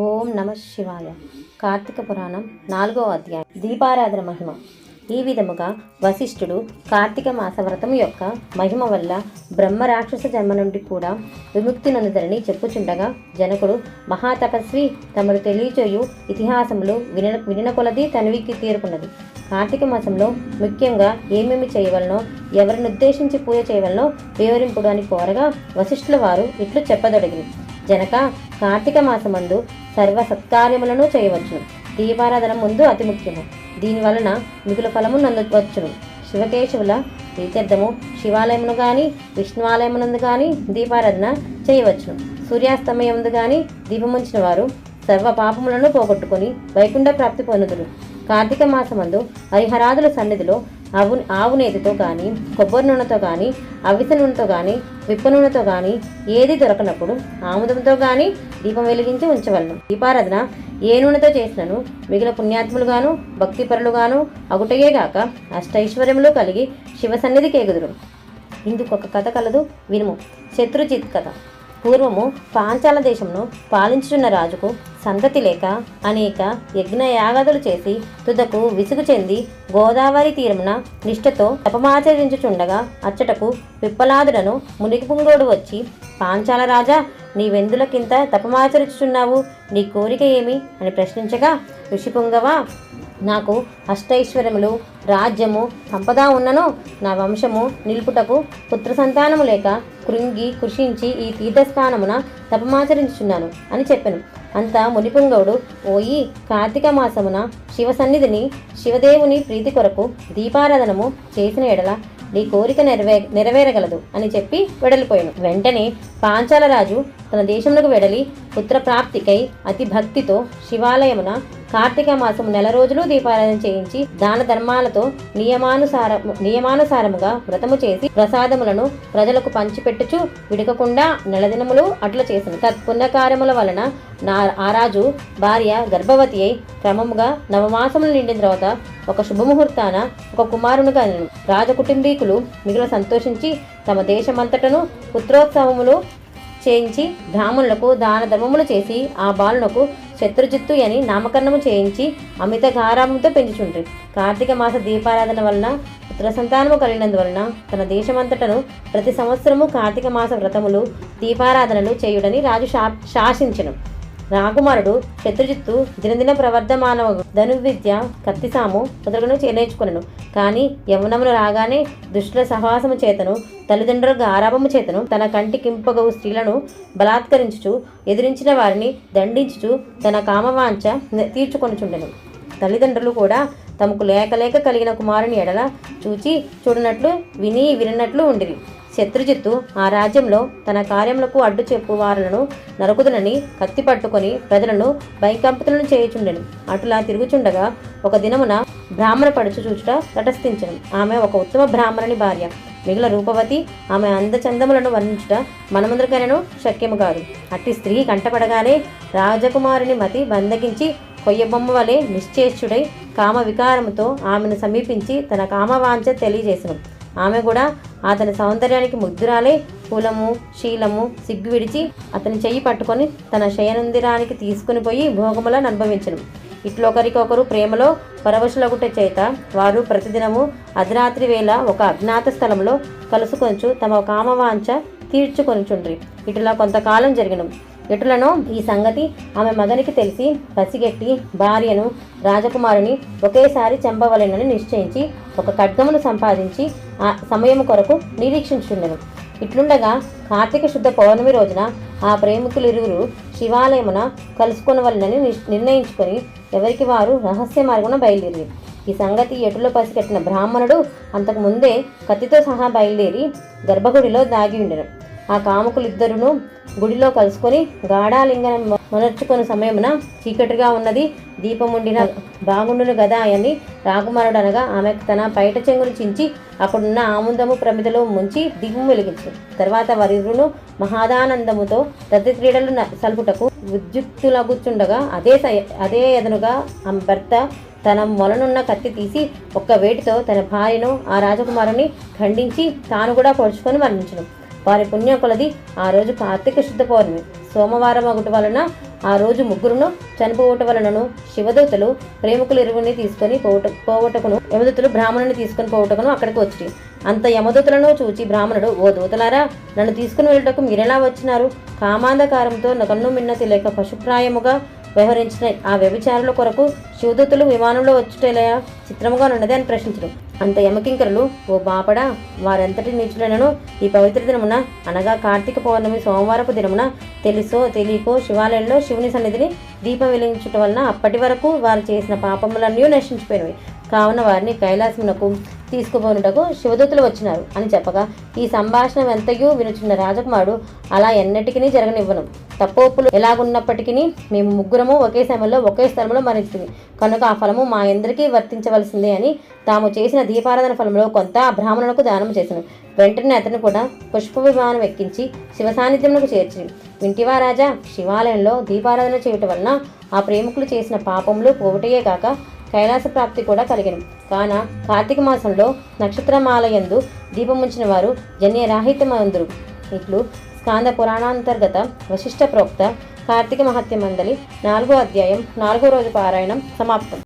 ఓం నమ శివాయ. కార్తీక పురాణం నాలుగో అధ్యాయం. దీపారాధన మహిమ. ఈ విధముగా వశిష్ఠుడు కార్తీక మాస వ్రతం యొక్క మహిమ వల్ల బ్రహ్మ రాక్షస జన్మ నుండి కూడా విముక్తి నందుదని చెప్పుచుండగా జనకుడు మహాతపస్వి తమరు తెలియచేయు ఇతిహాసములు విన వినిన కొలది తనివికి తీరుకున్నది. కార్తీక మాసంలో ముఖ్యంగా ఏమేమి చేయవలనో ఎవరిని ఉద్దేశించి పూజ చేయవలనో వివరింపుడు అని కోరగా వశిష్ఠుల వారు ఇట్లు చెప్పదొడిగింది జనక కార్తీక మాసమందు సర్వ సత్కార్యములను చేయవచ్చును. దీపారాధన ముందు అతి ముఖ్యము. దీని వలన మిగుల ఫలము నందవచ్చును శివకేశవుల తీర్థము శివాలయమును కానీ విష్ణువాలయమునందు కానీ దీపారాధన చేయవచ్చును. సూర్యాస్తమయముందు కానీ దీపముంచిన వారు సర్వ పాపములను పోగొట్టుకొని వైకుంఠ ప్రాప్తి పొందుదురు. కార్తీక మాసమందు హరిహరాదుల సన్నిధిలో ఆవు ఆవు నేతితో కానీ కొబ్బరి నూనెతో కానీ అవిసె నూనెతో కానీ విప్ప నూనెతో కానీ ఏది దొరకనప్పుడు ఆముదంతో కానీ దీపం వెలిగించి ఉంచవలను. దీపారాధన ఏ నూనెతో చేసినను? మిగిలిన పుణ్యాత్ములుగాను భక్తిపరులుగాను అగుటయే గాక అష్టైశ్వర్యములు కలిగి శివ సన్నిధికి ఎగుదురు. ఇందుకు ఒక కథ కలదు వినుము. శత్రుజిత్ కథ. పూర్వము పాంచాల దేశంను పాలించుచున్న రాజుకు సంతతి లేక అనేక యజ్ఞయాగాదులు చేసి తుదకు విసుగు చెంది గోదావరి తీరమున నిష్ఠతో తపమాచరించుచుండగా అచ్చటకు పిప్పలాదులను మునిగిపుంగోడు వచ్చి పాంచాల రాజా నీవెందులకింత తపమాచరించుచున్నావు? నీ కోరిక ఏమి? అని ప్రశ్నించగా ఋషిపుంగవా నాకు అష్టైశ్వర్యములు రాజ్యము సంపద ఉన్నను. నా వంశము నిలుపుటకు పుత్ర సంతానము లేక కృంగి కృషించి ఈ తీర్థస్థానమున తపమాచరించుచున్నాను అని చెప్పాను. అంత మునిపుంగవుడు ఓయి కార్తీక మాసమున శివ సన్నిధిని శివదేవుని ప్రీతి కొరకు దీపారాధనము చేసిన ఎడల నీ కోరిక నెరవే నెరవేరగలదు అని చెప్పి వెడలిపోయాను. వెంటనే పాంచాలరాజు తన దేశములకు వెడలి పుత్రప్రాప్తికై అతి భక్తితో శివాలయమున కార్తీక మాసము నెల రోజులు దీపారాధన చేయించి దాన ధర్మాలతో నియమానుసార నియమానుసారముగా వ్రతము చేసి ప్రసాదములను ప్రజలకు పంచిపెట్టుచు విడకకుండా నెలదినములు అట్ల చేసింది తత్పుణ్యకార్యముల వలన నా ఆ రాజు భార్య గర్భవతి అయి క్రమముగా నవమాసములు నిండిన తర్వాత ఒక శుభముహూర్తాన ఒక కుమారుని కలిగిన రాజకుటుంబీకులు మిగులు సంతోషించి తమ దేశమంతటను పుత్రోత్సవములు చేయించి బ్రాహ్మణులకు దాన ధర్మములు చేసి ఆ బాలునకు శత్రుజిత్తు అని నామకరణము చేయించి అమిత గారాభంతో పెంచుచుండ్రి. కార్తీక మాస దీపారాధన వలన పుత్ర సంతానము కలిగినందువలన తన దేశమంతటను ప్రతి సంవత్సరము కార్తీక మాస వ్రతములు దీపారాధనలు చేయుడని రాజు శా శాసించను. రాకుమారుడు శత్రుజిత్తు దినదిన ప్రవర్ధమానవ ధనుర్విద్య కత్తిసాము మొదలుగును నేర్చుకునను. కానీ యమునమును రాగానే దుష్టుల సహవాసము చేతను తల్లిదండ్రుల ఆరాపము చేతను తన కంటి కింపగవు స్త్రీలను బలాత్కరించుచు ఎదిరించిన వారిని దండించుచు తన కామవాంఛ తీర్చుకొనుచుండెను. తల్లిదండ్రులు కూడా తమకు లేక లేక కలిగిన కుమారుని ఎడల చూచి చూడనట్లు విని వినట్లు ఉండిరి. శత్రుజిత్తు ఆ రాజ్యంలో తన కార్యములకు అడ్డు చెప్పు వారులను నరకుదునని కత్తి పట్టుకొని ప్రజలను భయకంపితులను చేయుచుండెను. అటులా తిరుగుచుండగా ఒక దినమున బ్రాహ్మణ పడుచు చూచుట తటస్థించను. ఆమె ఒక ఉత్తమ బ్రాహ్మణుని భార్య. మిగిలిన రూపవతి ఆమె అందచందములను వర్ణించుట మనమందరికైనను శక్యము కాదు. అట్టి స్త్రీ కంటపడగానే రాజకుమారుని మతి బందగించి కొయ్యబొమ్మ వలె నిశ్చేష్యుడై కామ వికారముతో ఆమెను సమీపించి తన కామవాంఛ తెలియజేసను. ఆమె కూడా అతని సౌందర్యానికి ముగ్ధురాలై కులము శీలము సిగ్గు విడిచి అతని చెయ్యి పట్టుకొని తన శయనందిరానికి తీసుకుని పోయి భోగములను అనుభవించను. ఇట్లొకరికొకరు ప్రేమలో పరవశులగుట చేత వారు ప్రతిదినము అర్ధరాత్రి వేళ ఒక అజ్ఞాత స్థలంలో కలుసుకొంచు తమ కామవాంఛ తీర్చుకొనుచుండ్రి. ఇటులా కొంతకాలం జరిగిన. ఎటులను ఈ సంగతి ఆమె మగనికి తెలిసి పసిగెట్టి భార్యను రాజకుమారుని ఒకేసారి చంపవలెనని నిశ్చయించి ఒక ఖడ్గమును సంపాదించి ఆ సమయం కొరకు నిరీక్షించుండెను ఇట్లుండగా కార్తీక శుద్ధ పౌర్ణమి రోజున ఆ ప్రేమికులిరువురు శివాలయమున కలుసుకొనవలనని నిర్ణయించుకొని ఎవరికి వారు రహస్య మార్గమున బయలుదేరి ఈ సంగతి ఎటులో పసిగట్టిన బ్రాహ్మణుడు అంతకు ముందే కత్తితో సహా బయలుదేరి గర్భగుడిలో దాగి ఉండను. ఆ కాముకులిద్దరును గుడిలో కలుసుకొని గాఢాలింగనం మొనర్చుకుని సమయమున చీకటిగా ఉన్నది దీపముండిన బాగుండును గదా అని రాకుమారుడు అనగా ఆమె తన పైట చెంగులు చించి అక్కడున్న ఆముదము ప్రమిదలో ముంచి దీపం వెలిగించు. తర్వాత వరిరును మహాదానందముతో రతి క్రీడలు సల్పుటకు ఉద్యుక్తులగుచుండగా అదే అదే ఎదనుగా ఆమె భర్త తన మొలనున్న కత్తి తీసి ఒక్క వేటితో తన భార్యను ఆ రాజకుమారుని ఖండించి తాను కూడా పొడుచుకొని మరణించను. వారి పుణ్యం కొలది ఆ రోజు కార్తీక శుద్ధ పౌర్ణమి. సోమవారం ఒకటి వలన ఆ రోజు ముగ్గురును చనిపోవటం వలనను శివదూతలు ప్రేమికులు ఇరువుని తీసుకొని పోవట పోవటకును యమదూతలు బ్రాహ్మణుని తీసుకొని పోవటకును అక్కడికి వచ్చి. అంత యమదూతలను చూచి బ్రాహ్మణుడు ఓ దూతలారా నన్ను తీసుకుని వెళ్ళటకు మీరెలా వచ్చినారు? కామాంధకారంతో కన్ను మిన్నతి లేక పశుప్రాయముగా వ్యవహరించిన ఆ వ్యభిచారుల కొరకు శివదూతలు విమానంలో వచ్చుటేలా చిత్రముగా ఉన్నది అని ప్రశ్నించడం అంత యమకింకరులు ఓ బాపడా వారెంతటి నీచులైనను ఈ పవిత్ర దినమున అనగా కార్తీక పౌర్ణమి సోమవారపు దినమున తెలుసో తెలియకో శివాలయంలో శివుని సన్నిధిని దీపం వెలిగించటం వలన అప్పటి వరకు వారు చేసిన పాపములన్నీ నశించిపోయినవి. కావున వారిని కైలాసమునకు తీసుకుపోనుటకు శివదూతులు వచ్చినారు అని చెప్పగా ఈ సంభాషణ ఎంతయూ వినుచున్న రాజకుమారుడు అలా ఎన్నటికీ జరగనివ్వను. తప్పోపులు ఎలాగున్నప్పటికీ మేము ముగ్గురము ఒకే సమయంలో ఒకే స్థలంలో మరణిస్తుంది కనుక ఆ ఫలము మా అందరికీ వర్తించవలసిందే అని తాము చేసిన దీపారాధన ఫలంలో కొంత బ్రాహ్మణులకు దానం చేశాను వెంటనే అతను కూడా పుష్ప విమానం ఎక్కించి శివ సాన్నిధ్యమునకు చేర్చి వింటివా రాజా శివాలయంలో దీపారాధన చేయటం వలన ఆ ప్రేమికులు చేసిన పాపములు పోవటయే కాక కైలాస ప్రాప్తి కూడా కలిగిన. కాన కార్తీక మాసంలో నక్షత్రమాలయందు దీపముంచిన వారు జన్యరాహితమందురు ఇట్లు స్కాంద పురాణాంతర్గత వశిష్ట ప్రోక్త కార్తీక మహత్య మండలి నాలుగో అధ్యాయం నాలుగో రోజు పారాయణం సమాప్తం.